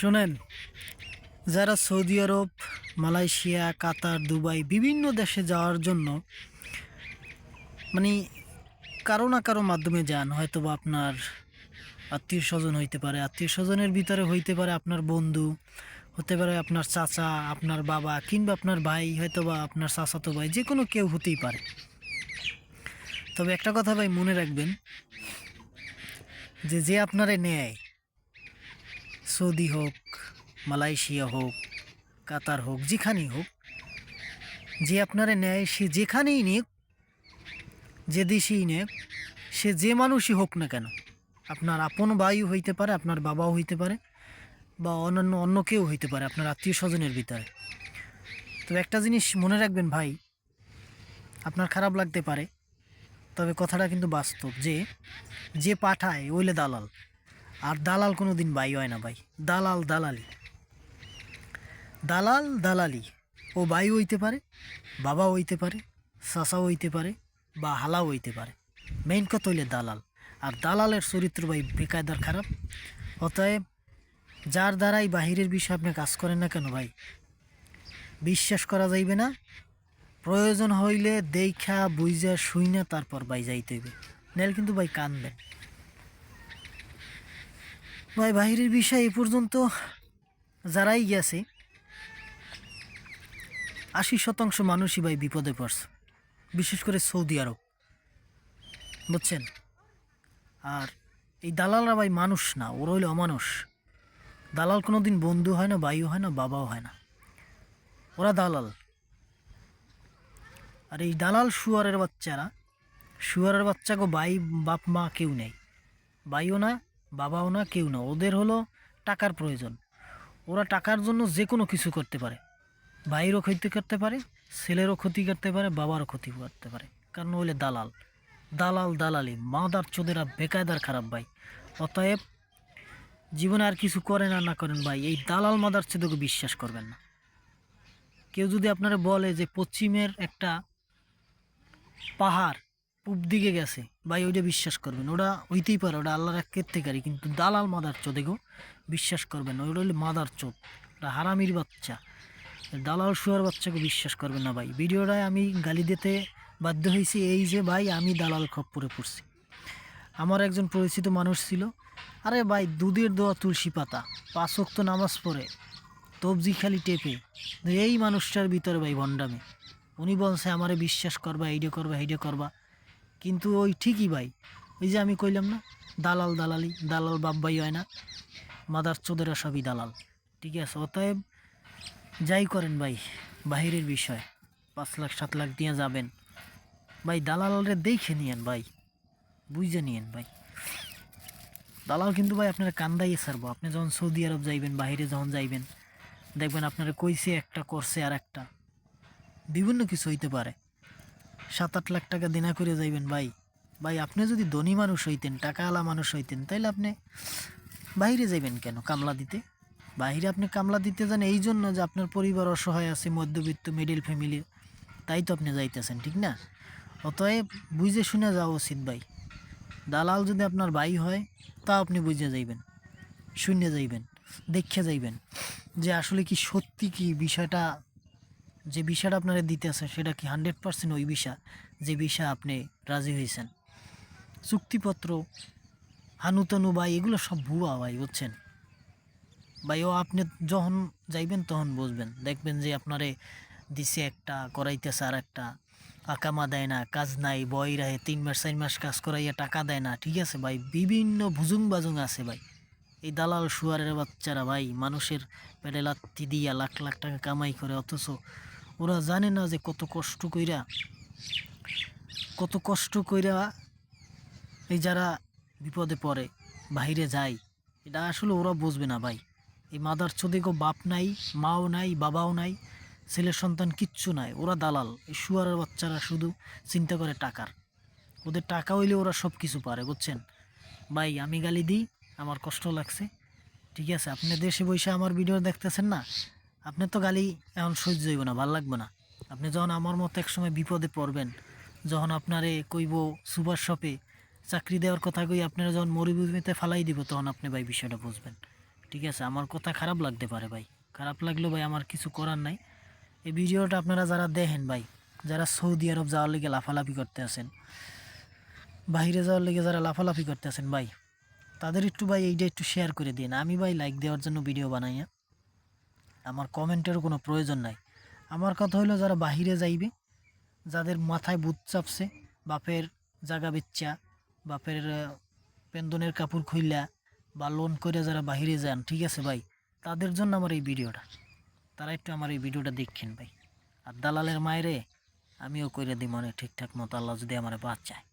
শোনেন, যারা Saudi Arab, Malaysia, Qatar, Dubai বিভিন্ন দেশে যাওয়ার জন্য মানে কারও না কারও মাধ্যমে যান হয়তো বা আপনার আত্মীয় স্বজন হইতে পারে আত্মীয় স্বজনের ভিতরে হইতে পারে আপনার বন্ধু, হতে পারে আপনার চাচা, আপনার বাবা, কিংবা আপনার ভাই হয়তো বা আপনার চাচাতো ভাই, যে কোনো কেউ হতেই পারে। তবে একটা কথা ভাই মনে রাখবেন, যে যে আপনারে নেয় সৌদি হোক, মালয়েশিয়া হোক, কাতার হোক, যেখানেই হোক, যে আপনারে নেয় সে যেখানেই নিক, যে দেশেই নেক, সে যে মানুষই হোক না কেন, আপনার আপন ভাইও হইতে পারে, আপনার বাবাও হইতে পারে, বা অন্যান্য অন্য কেউ হইতে পারে, আপনার আত্মীয় স্বজনের ভিতরে। তো একটা জিনিস মনে রাখবেন ভাই, আপনার খারাপ লাগতে পারে, তবে কথাটা কিন্তু বাস্তব যে যে পাঠায়, ওইলে দালাল। আর দালাল কোনো দিন ভাই হয় না ভাই। দালাল দালালি। দালাল দালালি। ও ভাই হইতে পারে বাবা হইতে পারে, চাচাও হইতে পারে বা হালাও হইতে পারে। মেইন কথা হইলে দালাল। আর দালালের চরিত্র ভাই বেকায়দার খারাপ। অতএব যার দ্বারাই বাহিরের বিষয়ে আপনি কাজ করেন না কেন ভাই? বিশ্বাস করা যাইবে না। প্রয়োজন হইলে দেখা বুঝা শুই না তারপর ভাই যাইতে হইবে। নাহলে কিন্তু ভাই কানবেন। ভাই, বাহিরের বিষয় এ পর্যন্ত যারাই গেছে, আশি শতাংশ মানুষই ভাই বিপদে পড়ছে, বিশেষ করে সৌদি আরব। বুঝছেন? আর এই দালালরা ভাই মানুষ না, ওরা হইলে অমানুষ। দালাল কোনো দিন বন্ধু হয় না, ভাইও হয় না, বাবাও হয় না। ওরা দালাল। আর এই দালাল শুয়ারের বাচ্চারা, শুয়ারের বাচ্চাকে ভাই, বাপ, মা কেউ নেই। বাইও না বাবাও না, কেউ না। ওদের হলো টাকার প্রয়োজন। ওরা টাকার জন্য যে কোনো কিছু করতে পারে। ভাইয়েরও ক্ষতি করতে পারে, ছেলেরও ক্ষতি করতে পারে, বাবারও ক্ষতি করতে পারে। কারণ ওইলে দালাল। দালাল দালালি, মাদার চোদেরা, বেকায়দার খারাপ ভাই। অতএব জীবনে আর কিছু করেন আর না করেন ভাই, এই দালাল মাদার চোদকে বিশ্বাস করবেন না। কেউ যদি আপনারা বলে যে পশ্চিমের একটা পাহাড় পূব দিকে গেছে, ভাই ওইটা বিশ্বাস করবেন ওটা হইতেই পারে ওটা আল্লাহর এক কেত্তেকারী, কিন্তু দালাল মাদার চোদেকেও বিশ্বাস করবেন না ওইটা হলো মাদার চোদ ওটা হারামির বাচ্চা। দালাল শুয়ার বাচ্চাকে বিশ্বাস করবেন না ভাই। ভিডিওটায় আমি গালি দিতে বাধ্য হয়েছি এই যে ভাই, আমি দালাল খপ্পরে পড়ছি। আমার একজন পরিচিত মানুষ ছিল, আরে ভাই দুধের দোয়া তুলসী পাতা, পাঁচ ওয়াক্ত নামাজ পড়ে, তবজি খালি টেপে, এই মানুষটার ভিতরে ভাই ভণ্ডামি। উনি বলছে, আমারে বিশ্বাস করবা, এইটা করবা এইটা করবা। কিন্তু ওই ঠিকই ভাই। ওই যে আমি কইলাম না, দালাল দালালি, দালাল বাব্বাই হয় না, মাদার চোদেরা সবই দালাল, ঠিক আছে? অতএব যাই করেন ভাই, বাহিরের বিষয়, পাঁচ লাখ, সাত লাখ দিয়ে যাবেন। ভাই, দালালরে দেখে নিয়েন ভাই, বুঝে নিয়েন ভাই। দালাল কিন্তু ভাই আপনারা কান্দাইয়ে ছাড়বো। আপনি যখন সৌদি আরব যাইবেন, বাহিরে যখন যাইবেন, দেখবেন আপনারা কইছে একটা, করছে আর একটা বিভিন্ন কিছু হইতে পারে। সাত আট লাখ টাকা দিনা করে যাইবেন, ভাই। ভাই, আপনি যদি ধনী মানুষ হইতেন, টাকাওয়ালা মানুষ হইতেন, তাইলে আপনি বাইরে যাইবেন কেন কামলা দিতে? বাইরে আপনি কামলা দিতে যান এই জন্য যে আপনার পরিবার অসহায় আছে, মধ্যবিত্ত মিডিল ফ্যামিলি তাই তো আপনি যাইতেছেন, ঠিক না? অতএব বুঝে শুনে যাওয়া উচিত, ভাই। দালাল যদি আপনার ভাই হয় তা আপনি বুঝে যাইবেন শূন্য যাইবেন, দেখে যাইবেন যে আসলে কি সত্যি কি বিষয়টা যে বিষয়টা আপনারা দিতে আছে সেটা কি হান্ড্রেড পার্সেন্ট ওই বিষয় যে বিষয় আপনি রাজি হয়েছেন চুক্তিপত্র, হানুতানু ভাই, এগুলো সব ভুয়া ভাই, বুঝছেন? ভাই, ও আপনি যখন যাইবেন, তখন বুঝবেন। দেখবেন যে আপনারে দিছে একটা, করাইতেছে আর একটা আকামা দেয় না, কাজ নাই, বই রাহে, তিন মাস, চার মাস কাজ করাইয়া টাকা দেয় না, ঠিক আছে ভাই? বিভিন্ন ভুজুং বাজুং আছে ভাই। এই দালাল শুয়ারের বাচ্চারা ভাই, মানুষের পেটে লাত্তি দিয়া লাখ লাখ টাকা কামাই করে, অথচ ওরা জানে না যে কত কষ্ট কইরা, কত কষ্ট কইরা এই যারা বিপদে পড়ে বাইরে যায়, এটা আসলে ওরা বুঝবে না ভাই। এই মাদার চোদেগো বাপ নাই, মাও নাই, বাবাও নাই ছেলের সন্তান কিচ্ছু নাই, ওরা দালাল। এই শুয়ারের বাচ্চারা শুধু চিন্তা করে টাকার। ওদের টাকা হইলে ওরা সব কিছু পারে, বুঝছেন? ভাই, আমি গালি দিই, আমার কষ্ট লাগছে। ঠিক আছে, আপনি দেশে বসে আমার ভিডিও দেখতেছেন না? আপনি তো গালি এখন সহ্য হইব না, ভালো লাগবে না। আপনি যখন আমার মতো একসময় বিপদে পড়বেন, যখন আপনারে কইব সুপার শপে চাকরি দেওয়ার কথা কই আপনারা যখন মরুভূমিতে ফালাই দিব, তখন আপনি ভাই বিষয়টা বুঝবেন। ঠিক আছে, আমার কথা খারাপ লাগতে পারে ভাই। খারাপ লাগলেও ভাই আমার কিছু করার নাই। এই ভিডিওটা আপনারা যারা দেখেন ভাই, যারা সৌদি আরব যাওয়ার লেগে লাফালাফি করতে আছেন, বাইরে যাওয়ার লেগে যারা লাফালাফি করতে আছেন ভাই, তাদের একটু ভাই এইটা একটু শেয়ার করে দিন। আমি ভাই লাইক দেওয়ার জন্য ভিডিও বানাই না। আমার কমেন্টেরও কোনো প্রয়োজন নাই। আমার কথা হলো, যারা বাহিরে যাইবে, যাদের মাথায় বুত চাপছে, বাপের জাগা বেচ্চা বাপের পেন্দনের কাপড় খুইলা বা লোন করে যারা বাহিরে যান, ঠিক আছে ভাই? তাদের জন্য আমার এই ভিডিওটা। তারা একটু আমার এই ভিডিওটা দেখছেন ভাই। আর দালালের মায়েরে আমিও করে দিই মনে, ঠিকঠাক মতো আল্লাহ যদি আমার বাচ্চায়